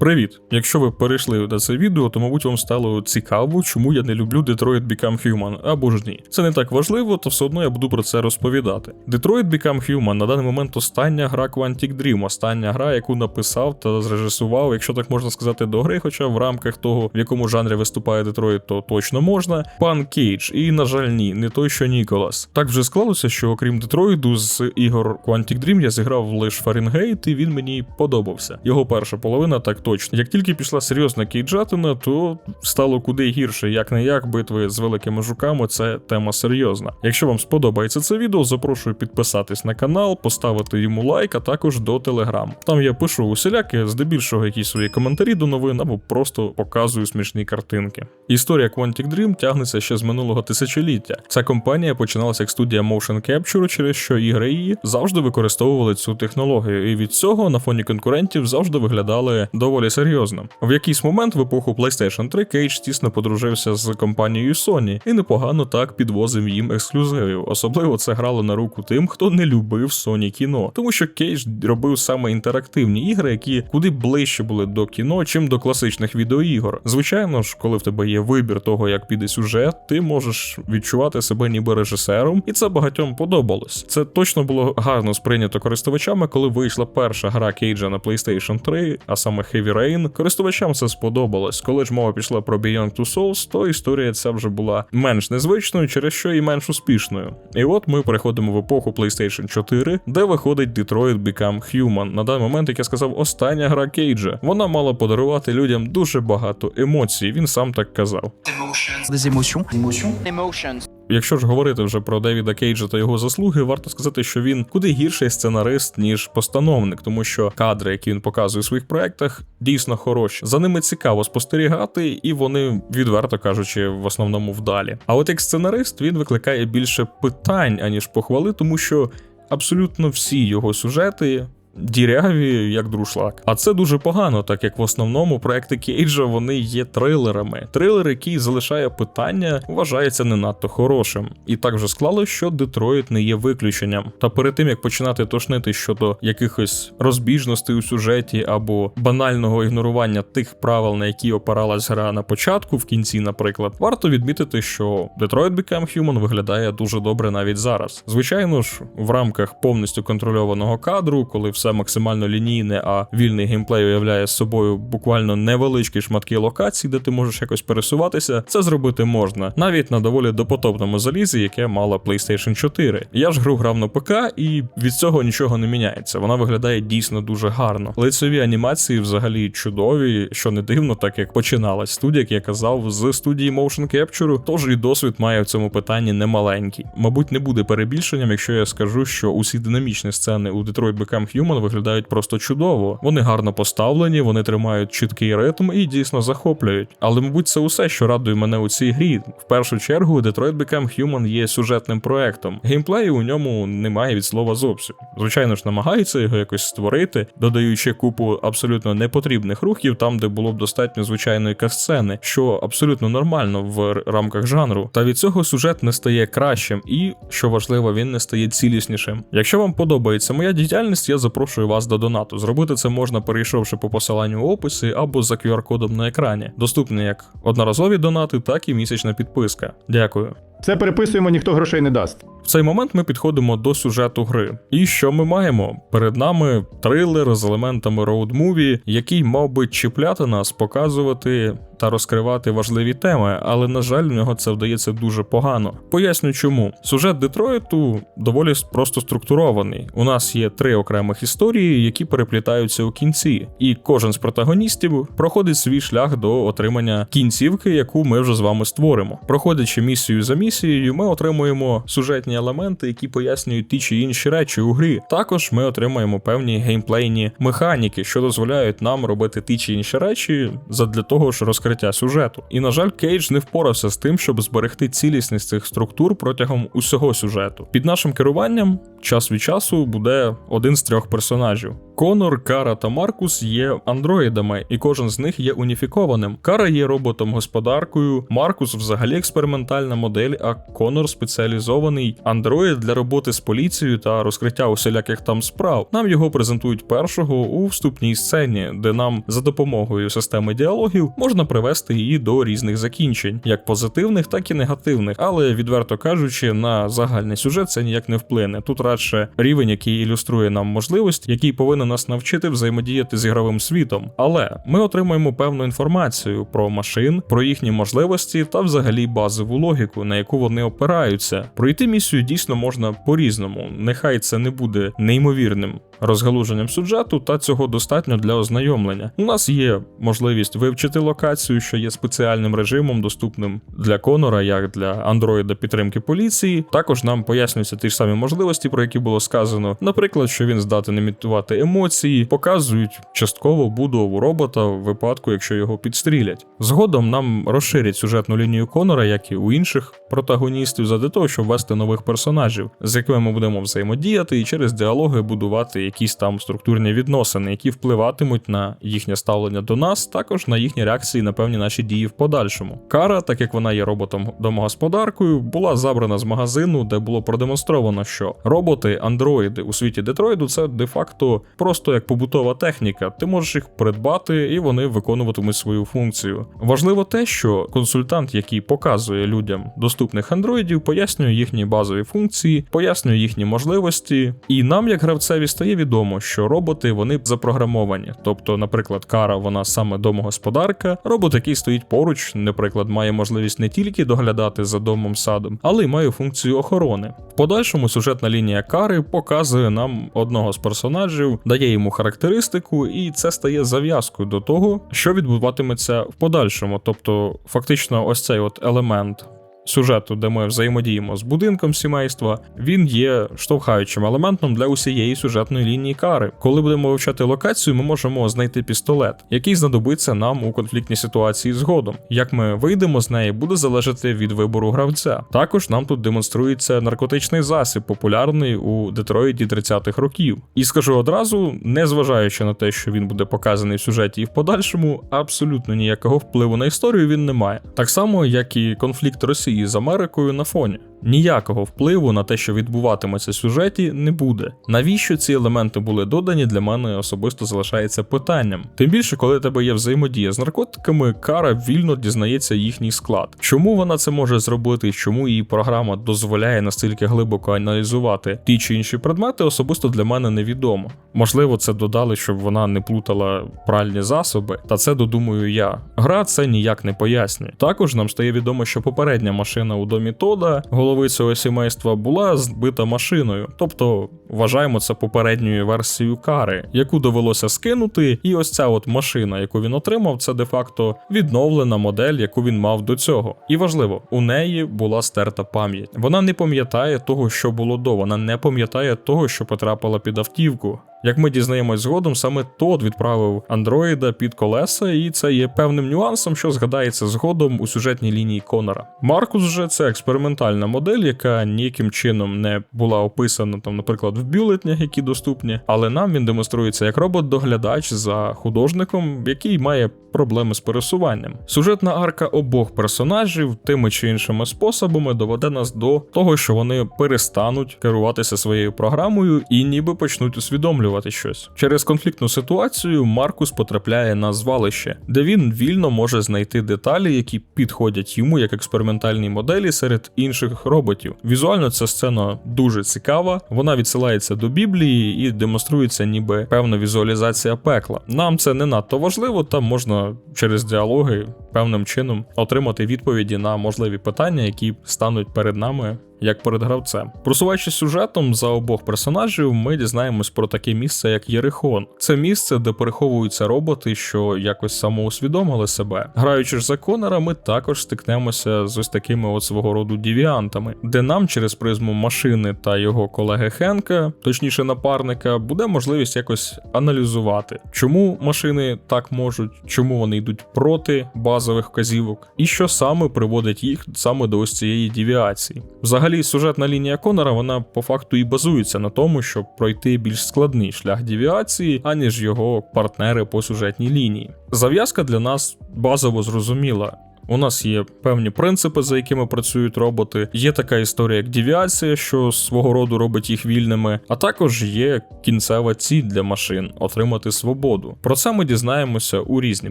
Привіт! Якщо ви перейшли на це відео, то мабуть вам стало цікаво, чому я не люблю Detroit Become Human, або ж ні. Це не так важливо, то все одно я буду про це розповідати. Detroit Become Human на даний момент остання гра Quantic Dream, остання гра, яку написав та зрежисував, якщо так можна сказати, до гри, хоча в рамках того, в якому жанрі виступає Детройт, то точно можна. Пан Кейдж, і, на жаль, ні, не той, що Ніколас. Так вже склалося, що окрім Детройду, з ігор Quantic Dream я зіграв лише Фаренгейт, і він мені подобався. Його перша половина так точно. Як тільки пішла серйозна кейджатина, то стало куди гірше, як не як битви з великими жуками, це тема серйозна. Якщо вам сподобається це відео, запрошую підписатись на канал, поставити йому лайк, а також до телеграм. Там я пишу усіляки, здебільшого якісь свої коментарі до новин або просто показую смішні картинки. Історія Quantic Dream тягнеться ще з минулого тисячоліття. Ця компанія починалася як студія Motion Capture, через що ігри її завжди використовували цю технологію, і від цього на фоні конкурентів завжди виглядали доволі серйозно. В якийсь момент в епоху PlayStation 3 Кейдж тісно подружився з компанією Sony і непогано так підвозив їм ексклюзивів. Особливо це грало на руку тим, хто не любив Sony кіно, тому що Кейдж робив саме інтерактивні ігри, які куди ближче були до кіно, чим до класичних відеоігор. Звичайно ж, коли в тебе є вибір того, як піде сюжет, ти можеш відчувати себе ніби режисером, і це багатьом подобалось. Це точно було гарно сприйнято користувачами, коли вийшла перша гра Кейджа на PlayStation 3, а саме Heavy Rain. Користувачам це сподобалось. Коли ж мова пішла про Beyond Two Souls, то історія ця вже була менш незвичною, через що і менш успішною. І от ми переходимо в епоху PlayStation 4, де виходить Detroit Become Human. На даний момент, як я сказав, остання гра Кейджа. Вона мала подарувати людям дуже багато емоцій. Він сам так казав. emotions. Émotions emotions. Якщо ж говорити вже про Девіда Кейджа та його заслуги, варто сказати, що він куди гірший сценарист, ніж постановник, тому що кадри, які він показує у своїх проектах, дійсно хороші. За ними цікаво спостерігати, і вони, відверто кажучи, в основному вдалі. А от як сценарист він викликає більше питань, аніж похвали, тому що абсолютно всі його сюжети. Діряві, як друшлак. А це дуже погано, так як в основному проекти Кейджа вони є трилерами. Трилер, який залишає питання, вважається не надто хорошим. І так вже склало, що Детройт не є виключенням. Та перед тим як починати тошнити щодо якихось розбіжностей у сюжеті або банального ігнорування тих правил, на які опиралась гра на початку, в кінці, наприклад, варто відмітити, що Detroit Become Human виглядає дуже добре навіть зараз. Звичайно ж, в рамках повністю контрольованого кадру, коли все максимально лінійне, а вільний геймплей уявляє собою буквально невеличкі шматки локацій, де ти можеш якось пересуватися, це зробити можна, навіть на доволі допотопному залізі, яке мала PlayStation 4. Я ж гру грав на ПК, і від цього нічого не міняється. Вона виглядає дійсно дуже гарно. Лицеві анімації взагалі чудові, що не дивно, так як починалась студія, як я казав, з студії Motion Capture, тож і досвід має в цьому питанні немаленький. Мабуть, не буде перебільшенням, якщо я скажу, що усі динамічні сцени у Detroit Become Human виглядають просто чудово. Вони гарно поставлені, вони тримають чіткий ритм і дійсно захоплюють. Але, мабуть, це усе, що радує мене у цій грі. В першу чергу, Detroit Become Human є сюжетним проектом. Геймплею у ньому немає від слова зовсім. Звичайно ж, намагаються його якось створити, додаючи купу абсолютно непотрібних рухів там, де було б достатньо звичайної касцени, що абсолютно нормально в рамках жанру. Та від цього сюжет не стає кращим, і що важливо, він не стає ціліснішим. Якщо вам подобається моя діяльність, я запрошую вас до донату. Зробити це можна, перейшовши по посиланню в описі або за QR-кодом на екрані. Доступні як одноразові донати, так і місячна підписка. Дякую. Це переписуємо, ніхто грошей не дасть. В цей момент ми підходимо до сюжету гри. І що ми маємо? Перед нами трилер з елементами роуд-муві, який мав би чіпляти нас, показувати та розкривати важливі теми, але на жаль, в нього це вдається дуже погано. Поясню чому. Сюжет Детройту доволі просто структурований. У нас є три окремих історії, які переплітаються у кінці, і кожен з протагоністів проходить свій шлях до отримання кінцівки, яку ми вже з вами створимо. Проходячи місію за місією, ми отримуємо сюжетні елементи, які пояснюють ті чи інші речі у грі. Також ми отримаємо певні геймплейні механіки, що дозволяють нам робити ті чи інші речі задля того ж розкриття сюжету. І на жаль, Кейдж не впорався з тим, щоб зберегти цілісність цих структур протягом усього сюжету. Під нашим керуванням час від часу буде один з трьох персонажів. Конор, Кара та Маркус є андроїдами, і кожен з них є уніфікованим. Кара є роботом-господаркою, Маркус взагалі експериментальна модель, а Конор спеціалізований андроїд для роботи з поліцією та розкриття усіляких там справ. Нам його презентують першого у вступній сцені, де нам за допомогою системи діалогів можна привести її до різних закінчень, як позитивних, так і негативних. Але відверто кажучи, на загальний сюжет це ніяк не вплине. Тут радше рівень, який ілюструє нам можливість, який повинен нас навчити взаємодіяти з ігровим світом. Але ми отримуємо певну інформацію про машин, про їхні можливості та взагалі базову логіку, на яку вони опираються. Пройти місію дійсно можна по-різному. Нехай це не буде неймовірним розгалуженням сюжету, та цього достатньо для ознайомлення. У нас є можливість вивчити локацію, що є спеціальним режимом, доступним для Конора, як для андроїда підтримки поліції. Також нам пояснюються ті ж самі можливості, про які було сказано. Наприклад, що він здатен імітувати емоції, показують частково будову робота в випадку, якщо його підстрілять. Згодом нам розширять сюжетну лінію Конора, як і у інших протагоністів, задля того, щоб ввести нових персонажів, з якими ми будемо взаємодіяти і через діалоги будувати якісь там структурні відносини, які впливатимуть на їхнє ставлення до нас, також на їхні реакції на певні наші дії в подальшому. Кара, так як вона є роботом домогосподаркою, була забрана з магазину, де було продемонстровано, що роботи, андроїди у світі Детройду це де-факто просто як побутова техніка. Ти можеш їх придбати, і вони виконуватимуть свою функцію. Важливо те, що консультант, який показує людям доступних андроїдів, пояснює їхні базові функції, пояснює їхні можливості, і нам, як гравцеві, стає відомо, що роботи вони запрограмовані. Тобто, наприклад, кара вона саме домогосподарка, робот, який стоїть поруч, наприклад, має можливість не тільки доглядати за домом садом, але й має функцію охорони. В подальшому сюжетна лінія кари показує нам одного з персонажів, дає йому характеристику, і це стає зав'язкою до того, що відбуватиметься в подальшому. Тобто, фактично, ось цей от елемент. Сюжету, де ми взаємодіємо з будинком сімейства, він є штовхаючим елементом для усієї сюжетної лінії кари. Коли будемо вивчати локацію, ми можемо знайти пістолет, який знадобиться нам у конфліктній ситуації згодом. Як ми вийдемо з неї, буде залежати від вибору гравця. Також нам тут демонструється наркотичний засіб, популярний у Детройті 30-х років. І скажу одразу, незважаючи на те, що він буде показаний в сюжеті і в подальшому, абсолютно ніякого впливу на історію він не має. Так само, як і конфлікт Росії з Америкою на фоні. Ніякого впливу на те, що відбуватиметься в сюжеті, не буде. Навіщо ці елементи були додані, для мене особисто залишається питанням. Тим більше, коли тебе є взаємодія з наркотиками, кара вільно дізнається їхній склад. Чому вона це може зробити, чому її програма дозволяє настільки глибоко аналізувати ті чи інші предмети, особисто для мене невідомо. Можливо, це додали, щоб вона не плутала пральні засоби, та це додумую я. Гра це ніяк не пояснює. Також нам стає відомо, що попередня машина у домі Тода, голови цього сімейства, була збита машиною, тобто вважаємо це попередньою версією кари, яку довелося скинути. І ось ця от машина, яку він отримав, це де-факто відновлена модель, яку він мав до цього. І важливо, у неї була стерта пам'ять. Вона не пам'ятає того, що було до, вона не пам'ятає того, що потрапила під автівку. Як ми дізнаємось згодом, саме Тод відправив андроїда під колеса, і це є певним нюансом, що згадається згодом у сюжетній лінії Конора. Маркус же це експериментальна модель, яка ніяким чином не була описана там, наприклад, в бюлетнях, які доступні, але нам він демонструється як робот-доглядач за художником, який має проблеми з пересуванням. Сюжетна арка обох персонажів тими чи іншими способами доведе нас до того, що вони перестануть керуватися своєю програмою і ніби почнуть усвідомлювати щось. Через конфліктну ситуацію Маркус потрапляє на звалище, де він вільно може знайти деталі, які підходять йому як експериментальні моделі серед інших роботів. Візуально ця сцена дуже цікава. Вона відсилається до Біблії і демонструється ніби певна візуалізація пекла. Нам це не надто важливо, там можна через діалоги певним чином отримати відповіді на можливі питання, які стануть перед нами. Як перед гравцем, просуваючись сюжетом за обох персонажів, ми дізнаємось про таке місце, як Єрихон. Це місце, де переховуються роботи, що якось самоусвідомили себе. Граючи ж за Конора, ми також стикнемося з ось такими от свого роду дівіантами, де нам через призму машини та його колеги Хенка, точніше напарника, буде можливість якось аналізувати, чому машини так можуть, чому вони йдуть проти бази базових вказівок, і що саме приводить їх саме до ось цієї девіації. Взагалі, сюжетна лінія Конора вона по факту і базується на тому, щоб пройти більш складний шлях девіації, аніж його партнери по сюжетній лінії. Зав'язка для нас базово зрозуміла. У нас є певні принципи, за якими працюють роботи. Є така історія, як девіація, що свого роду робить їх вільними, а також є кінцева ціль для машин отримати свободу. Про це ми дізнаємося у різні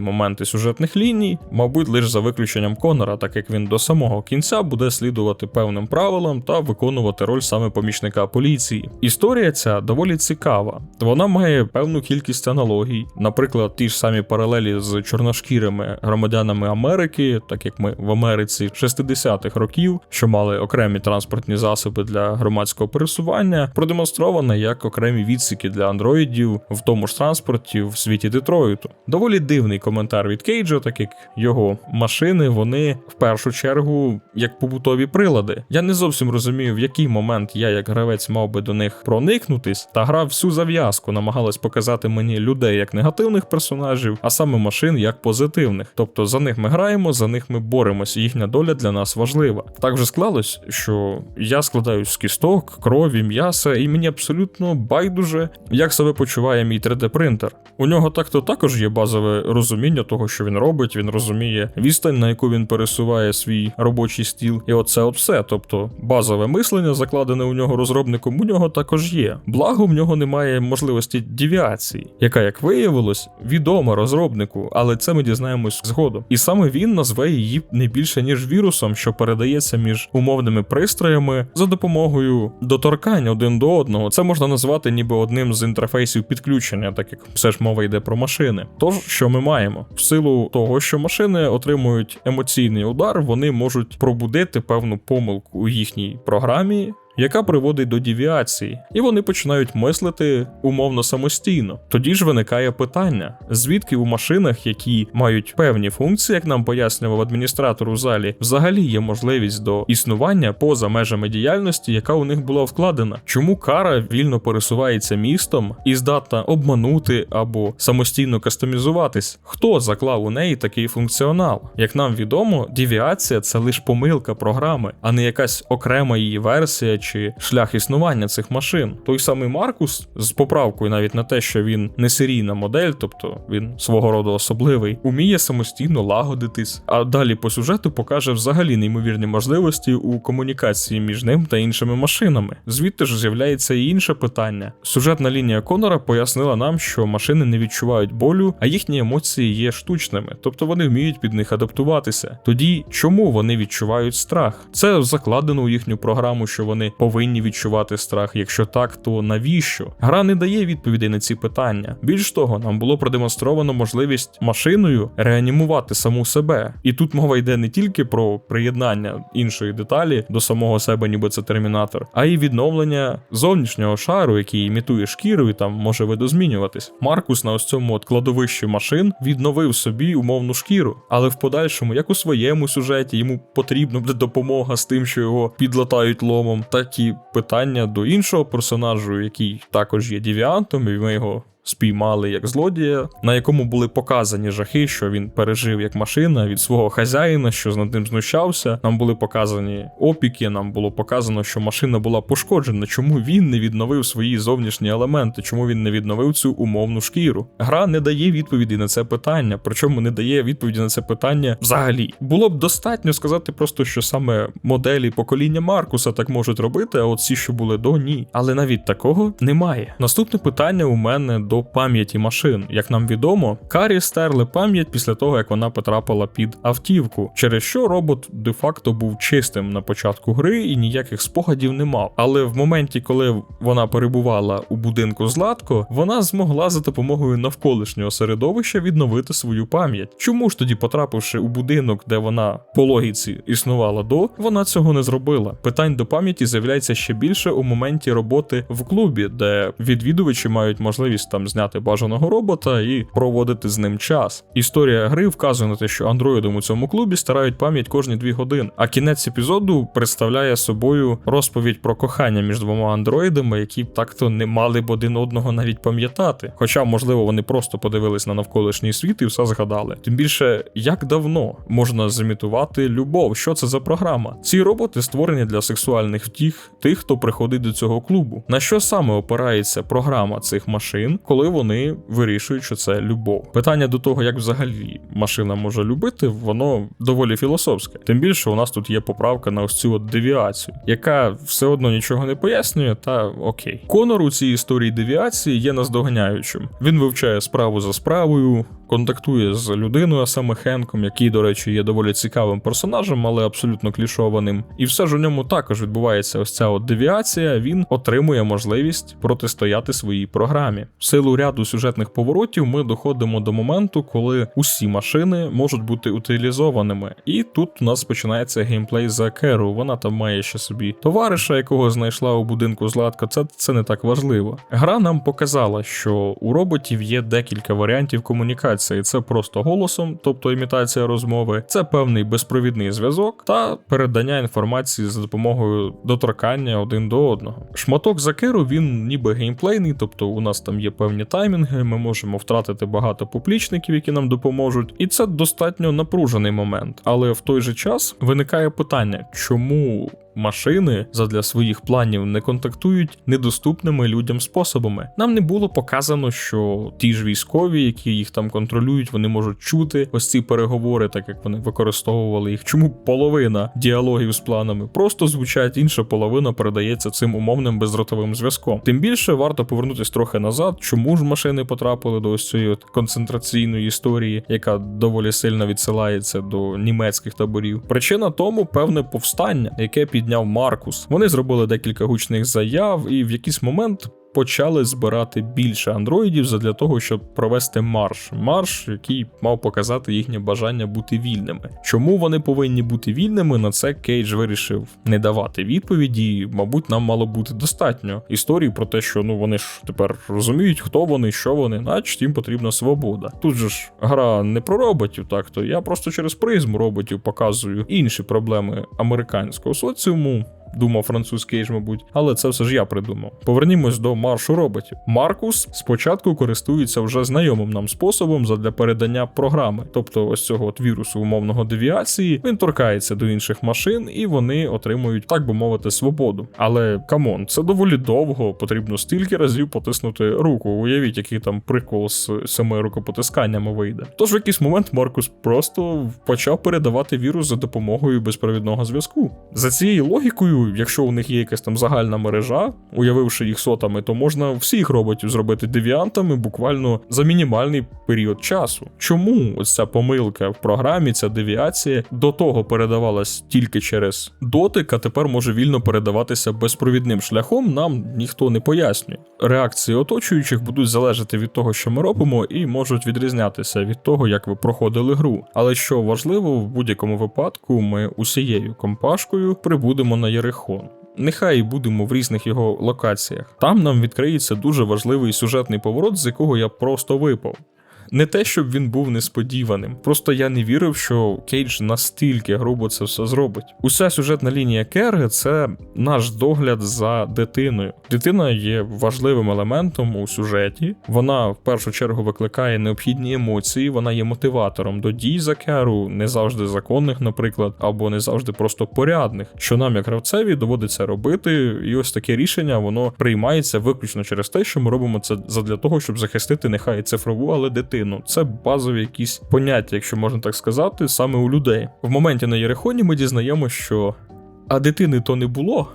моменти сюжетних ліній, мабуть, лише за виключенням Конора, так як він до самого кінця буде слідувати певним правилам та виконувати роль саме помічника поліції. Історія ця доволі цікава. Вона має певну кількість аналогій, наприклад, ті ж самі паралелі з чорношкірими громадянами Америки, так як ми в Америці 60-х років, що мали окремі транспортні засоби для громадського пересування, продемонстровано як окремі відсіки для андроїдів в тому ж транспорті в світі Детройту. Доволі дивний коментар від Кейджа, так як його машини вони в першу чергу як побутові прилади. Я не зовсім розумію, в який момент я, як гравець, мав би до них проникнутись, та гра всю зав'язку намагалась показати мені людей як негативних персонажів, а саме машин як позитивних. Тобто за них ми граємо, за них ми боремося, їхня доля для нас важлива. Так вже склалось, що я складаюсь з кісток, крові, м'яса, і мені абсолютно байдуже, як себе почуває мій 3D-принтер. У нього так-то також є базове розуміння того, що він робить. Він розуміє відстань, на яку він пересуває свій робочий стіл, і оце от все. Тобто базове мислення, закладене у нього розробником, у нього також є. Благо, в нього немає можливості девіації, яка, як виявилось, відома розробнику, але це ми дізнаємось згодом. І саме він назве її не більше ніж вірусом, що передається між умовними пристроями за допомогою доторкань один до одного. Це можна назвати ніби одним з інтерфейсів підключення, так як все ж мова йде про машини. Тож, що ми маємо? В силу того, що машини отримують емоційний удар, вони можуть пробудити певну помилку у їхній програмі. Яка приводить до девіації, і вони починають мислити умовно самостійно. Тоді ж виникає питання: звідки у машинах, які мають певні функції, як нам пояснював адміністратор у залі, взагалі є можливість до існування поза межами діяльності, яка у них була вкладена. Чому кара вільно пересувається містом і здатна обманути або самостійно кастомізуватись? Хто заклав у неї такий функціонал? Як нам відомо, девіація це лише помилка програми, а не якась окрема її версія чи шлях існування цих машин. Той самий Маркус з поправкою навіть на те, що він не серійна модель, тобто він свого роду особливий, уміє самостійно лагодитись. А далі по сюжету покаже взагалі неймовірні можливості у комунікації між ним та іншими машинами. Звідти ж з'являється і інше питання. Сюжетна лінія Конора пояснила нам, що машини не відчувають болю, а їхні емоції є штучними, тобто вони вміють під них адаптуватися. Тоді чому вони відчувають страх? Це закладено у їхню програму, що вони повинні відчувати страх. Якщо так, то навіщо? Гра не дає відповідей на ці питання. Більш того, нам було продемонстровано можливість машиною реанімувати саму себе. І тут мова йде не тільки про приєднання іншої деталі до самого себе, ніби це термінатор, а й відновлення зовнішнього шару, який імітує шкіру і там може видозмінюватись. Маркус на ось цьому от кладовищі машин відновив собі умовну шкіру, але в подальшому, як у своєму сюжеті, йому потрібна буде допомога з тим, що його підлатають ломом, так питання до іншого персонажу, який також є девіантом, і ми його. Спіймали як злодія, на якому були показані жахи, що він пережив як машина від свого хазяїна, що над ним знущався. Нам були показані опіки, нам було показано, що машина була пошкоджена. Чому він не відновив свої зовнішні елементи? Чому він не відновив цю умовну шкіру? Гра не дає відповіді на це питання, причому не дає відповіді на це питання взагалі. Було б достатньо сказати просто, що саме моделі покоління Маркуса так можуть робити, а от ці, що були до, ні. Але навіть такого немає. Наступне питання у мене до пам'яті машин. Як нам відомо, Карі стерли пам'ять після того, як вона потрапила під автівку, через що робот де-факто був чистим на початку гри і ніяких спогадів не мав. Але в моменті, коли вона перебувала у будинку Златко, вона змогла за допомогою навколишнього середовища відновити свою пам'ять. Чому ж тоді, потрапивши у будинок, де вона по логіці існувала до, вона цього не зробила. Питань до пам'яті з'являється ще більше у моменті роботи в клубі, де відвідувачі мають можливість там там зняти бажаного робота і проводити з ним час. Історія гри вказує на те, що андроїдам у цьому клубі старають пам'ять кожні дві години. А кінець епізоду представляє собою розповідь про кохання між двома андроїдами, які так-то не мали б один одного навіть пам'ятати. Хоча, можливо, вони просто подивились на навколишній світ і все згадали. Тим більше, як давно можна зімітувати любов? Що це за програма? Ці роботи створені для сексуальних втіх тих, хто приходить до цього клубу. На що саме опирається програма цих машин, коли вони вирішують, що це любов? Питання до того, як взагалі машина може любити, воно доволі філософське. Тим більше у нас тут є поправка на ось цю от девіацію, яка все одно нічого не пояснює, та окей. Конор у цій історії девіації є наздоганяючим. Він вивчає справу за справою, контактує з людиною, а саме Хенком, який, до речі, є доволі цікавим персонажем, але абсолютно клішованим. І все ж у ньому також відбувається ось ця от девіація. Він отримує можливість протистояти своїй програмі. В силу ряду сюжетних поворотів ми доходимо до моменту, коли усі машини можуть бути утилізованими. І тут у нас починається геймплей за Керу. Вона там має ще собі товариша, якого знайшла у будинку Златка. Це, це не так важливо. Гра нам показала, що у роботів є декілька варіантів комунікації. Це просто голосом, тобто імітація розмови, це певний безпровідний зв'язок та передання інформації за допомогою доторкання один до одного. Шматок закеру він ніби геймплейний, тобто у нас там є певні таймінги, ми можемо втратити багато публічників, які нам допоможуть, і це достатньо напружений момент. Але в той же час виникає питання, чому машини задля своїх планів не контактують недоступними людям способами. Нам не було показано, що ті ж військові, які їх там контролюють, вони можуть чути ось ці переговори, так як вони використовували їх. Чому половина діалогів з планами просто звучать, інша половина передається цим умовним бездротовим зв'язком. Тим більше варто повернутись трохи назад, чому ж машини потрапили до ось цієї от концентраційної історії, яка доволі сильно відсилається до німецьких таборів. Причина тому певне повстання, яке підняв Маркус. Вони зробили декілька гучних заяв, і в якийсь момент. Почали збирати більше андроїдів задля того, щоб провести марш. Марш, який мав показати їхнє бажання бути вільними. Чому вони повинні бути вільними? На це Кейдж вирішив не давати відповіді. Мабуть, нам мало бути достатньо історії про те, що ну вони ж тепер розуміють, хто вони, що вони, значить їм потрібна свобода. Тут же ж гра не про роботів, так то я просто через призму роботів показую інші проблеми американського соціуму думав французький ж, мабуть, але це все ж я придумав. Повернімось до маршу роботів. Маркус спочатку користується вже знайомим нам способом задля передання програми, тобто ось цього от вірусу умовного девіації. Він торкається до інших машин, і вони отримують, так би мовити, свободу. Але камон, це доволі довго, потрібно стільки разів потиснути руку. Уявіть, який там прикол з семи рукопотисканнями вийде. Тож в якийсь момент Маркус просто почав передавати вірус за допомогою безпровідного зв'язку. За цією логікою, якщо у них є якась там загальна мережа, уявивши їх сотами, то можна всіх роботів зробити девіантами буквально за мінімальний період часу. Чому ось ця помилка в програмі, ця девіація до того передавалась тільки через дотик, а тепер може вільно передаватися безпровідним шляхом, нам ніхто не пояснює. Реакції оточуючих будуть залежати від того, що ми робимо, і можуть відрізнятися від того, як ви проходили гру. Але що важливо, в будь-якому випадку ми усією компашкою прибудемо на Єрихон. Нехай будемо в різних його локаціях. Там нам відкриється дуже важливий сюжетний поворот, з якого я просто випав. Не те, щоб він був несподіваним, просто я не вірив, що Кейдж настільки грубо це все зробить. Уся сюжетна лінія Керги це наш догляд за дитиною. Дитина є важливим елементом у сюжеті. Вона в першу чергу викликає необхідні емоції, вона є мотиватором до дій за Керу, не завжди законних, наприклад, або не завжди просто порядних, що нам, як гравцеві, доводиться робити. І ось таке рішення воно приймається виключно через те, що ми робимо це задля того, щоб захистити нехай цифрову, але дитину. Це базові якісь поняття, якщо можна так сказати, саме у людей. В моменті на Єрихоні ми дізнаємося, що а дитини то не було.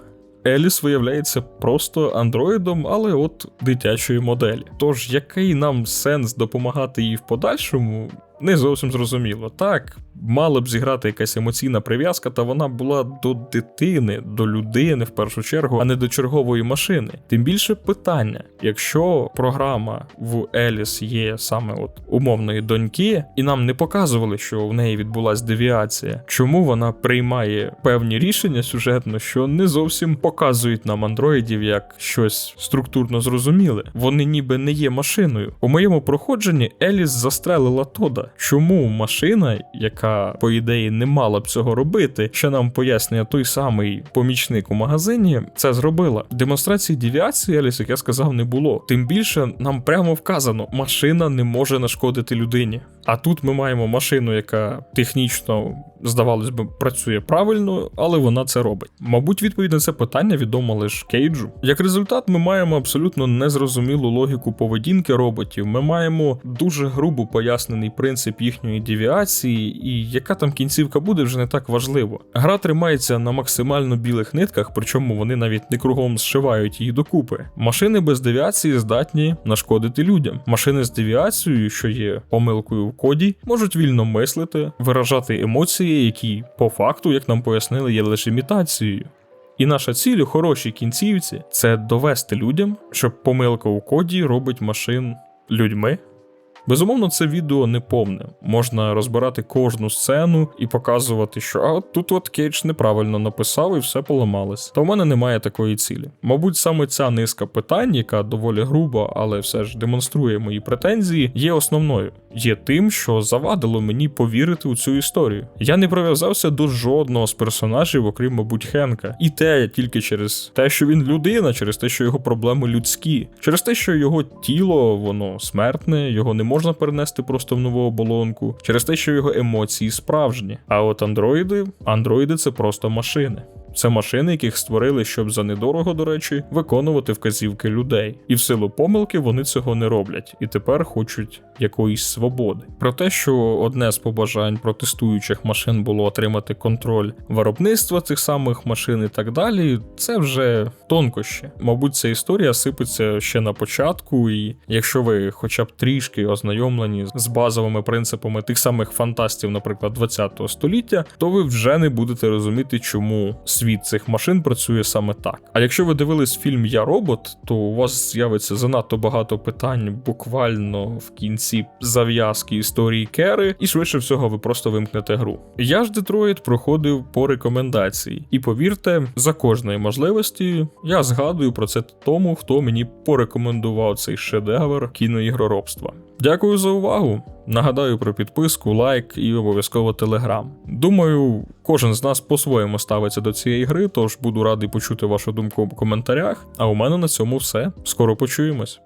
Еліс виявляється просто андроїдом, але от дитячої моделі. Тож який нам сенс допомагати їй в подальшому? не зовсім зрозуміло. Так, мала б зіграти якась емоційна прив'язка, та вона була до дитини, до людини в першу чергу, а не до чергової машини. Тим більше питання: якщо програма в Еліс є саме от умовної доньки, і нам не показували, що в неї відбулась девіація, чому вона приймає певні рішення сюжетно, що не зовсім показують нам андроїдів як щось структурно зрозуміле. Вони ніби не є машиною. У моєму проходженні Еліс застрелила Тода. Чому машина, яка по ідеї не мала б цього робити, що нам пояснює той самий помічник у магазині, це зробила. Демонстрації девіації Аліс, як я сказав, не було. Тим більше нам прямо вказано, машина не може нашкодити людині. А тут ми маємо машину, яка технічно, здавалось би, працює правильно, але вона це робить. Мабуть, відповідь на це питання відома лише Кейджу. Як результат, ми маємо абсолютно незрозумілу логіку поведінки роботів. Ми маємо дуже грубо пояснений принцип їхньої девіації, і яка там кінцівка буде, вже не так важливо. Гра тримається на максимально білих нитках, причому вони навіть не кругом зшивають її докупи. Машини без девіації здатні нашкодити людям. Машини з девіацією, що є помилкою коді, можуть вільно мислити, виражати емоції, які по факту, як нам пояснили, є лише імітацією. І наша ціль у хорошій кінцівці це довести людям, що помилка у коді робить машин людьми. Безумовно, це відео не повне. Можна розбирати кожну сцену і показувати, що а от тут от Кейдж неправильно написав і все поламалось. Та у мене немає такої цілі. Мабуть, саме ця низка питань, яка доволі груба, але все ж демонструє мої претензії, є основною. Є тим, що завадило мені повірити у цю історію. Я не прив'язався до жодного з персонажів, окрім, мабуть, Хенка. І те тільки через те, що він людина, через те, що його проблеми людські, через те, що його тіло, воно смертне, його не можна перенести просто в нову оболонку, через те, що його емоції справжні. А от андроїди, андроїди це просто машини. Це машини, яких створили, щоб за недорого, до речі, виконувати вказівки людей. І в силу помилки вони цього не роблять, і тепер хочуть якоїсь свободи. Про те, що одне з побажань протестуючих машин було отримати контроль виробництва цих самих машин і так далі, це вже тонкощі. Мабуть, ця історія сипеться ще на початку, і якщо ви хоча б трішки ознайомлені з базовими принципами тих самих фантастів, наприклад, 20 століття, то ви вже не будете розуміти, чому світ цих машин працює саме так. А якщо ви дивились фільм Я робот, то у вас з'явиться занадто багато питань буквально в кінці зав'язки історії Кери, і швидше всього ви просто вимкнете гру. Я ж Детройт проходив по рекомендації, і повірте, за кожної можливості я згадую про це тому, хто мені порекомендував цей шедевр кіноігроробства. Дякую за увагу. Нагадаю про підписку, лайк і обов'язково телеграм. Думаю, кожен з нас по-своєму ставиться до цієї гри, тож буду радий почути вашу думку в коментарях. А у мене на цьому все. Скоро почуємось.